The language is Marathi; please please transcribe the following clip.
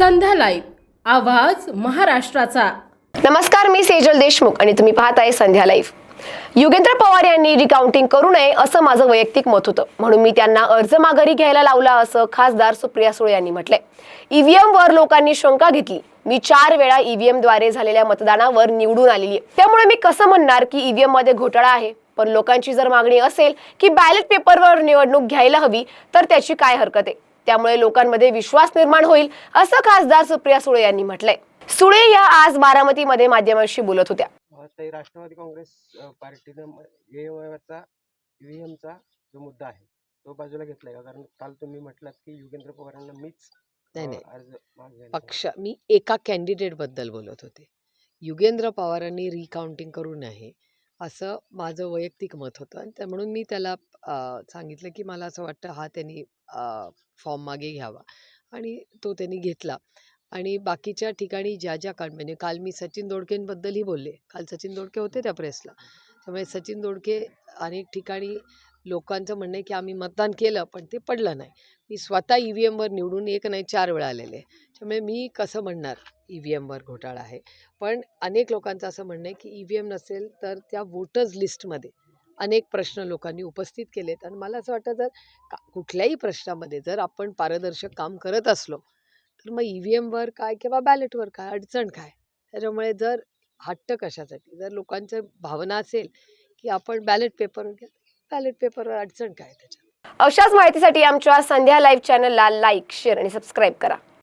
संध्या लाईव्ह आवाज महाराष्ट्राचा. नमस्कार मी सेजल देशमुख आणि तुम्ही पाहत आहे संध्या लाईव्ह. युगेंद्र पवार यांनी रिकाउंटिंग करू नये असं माझं वैयक्तिक मत होतं. म्हणून मी त्यांना अर्ज माघारी घ्यायला लावला असं खासदार सुप्रिया सुळे यांनी म्हटलंय. ईव्हीएम वर लोकांनी शंका घेतली. मी चार वेळा ईव्हीएमद्वारे झालेल्या मतदानावर निवडून आलेली आहे. त्यामुळे मी कसं म्हणणार की ईव्हीएममध्ये घोटाळा आहे? पण लोकांची जर मागणी असेल की बॅलेट पेपरवर निवडणूक घ्यायला हवी तर त्याची काय हरकत आहे? त्यामुळे लोकांमध्ये विश्वास निर्माण होईल असं खासदार सुप्रिया सुळे यांनी म्हटलंय. सुळे या आज बारामतीमध्ये माध्यमांशी बोलत होत्या. राष्ट्रवादी काँग्रेस ईव्हीएमचा ईव्हीएमचा जो मुद्दा आहे तो बाजूला घेतलाय का? कारण काल तुम्ही म्हटलात की युगेंद्र पवारांना मीच नाही नाही. पक्ष मी एका कॅन्डिडेटबद्दल बोलत होते. युगेंद्र पवारांनी रिकाउंटिंग करू नये असं माझं वैयक्तिक मत होतं आणि त्या म्हणून मी त्याला सांगितलं की मला असं वाटतं हा त्यांनी फॉर्म मागे घ्यावा आणि तो त्यांनी घेतला. आणि बाकीच्या ठिकाणी ज्या ज्या काळ म्हणजे काल मी सचिन दोडकेंबद्दलही बोलले. काल सचिन दोडके होते त्या प्रेसला. त्यामुळे सचिन दोडके अनेक ठिकाणी लोकांचं म्हणणं आहे की आम्ही मतदान केलं पण ते पडलं नाही. मी स्वतः ई व्ही एमवर निवडून एक नाही चार वेळा आलेले. आहे. त्यामुळे मी कसं म्हणणार? ई व्ही एमवर घोटाळा आहे. पण अनेक लोकांचं असं म्हणणं आहे की ई व्ही एम नसेल तर त्या वोटर्स लिस्टमध्ये अनेक प्रश्न लोकांनी उपस्थित केलेत. आणि मला असं वाटतं जर का कुठल्याही प्रश्नामध्ये जर आपण पारदर्शक काम करत असलो तर मग ई व्ही एमवर काय किंवा बॅलेटवर काय अडचण काय? त्याच्यामुळे जर हट्ट कशासाठी? जर लोकांचं भावना असेल की आपण बॅलेट पेपरवर घ्या बॅलेट पेपरवर अडचण काय त्याच्यात? अशाच माहितीसाठी आमच्या संध्या लाईव्ह चॅनलला लाईक शेअर आणि सबस्क्राईब करा.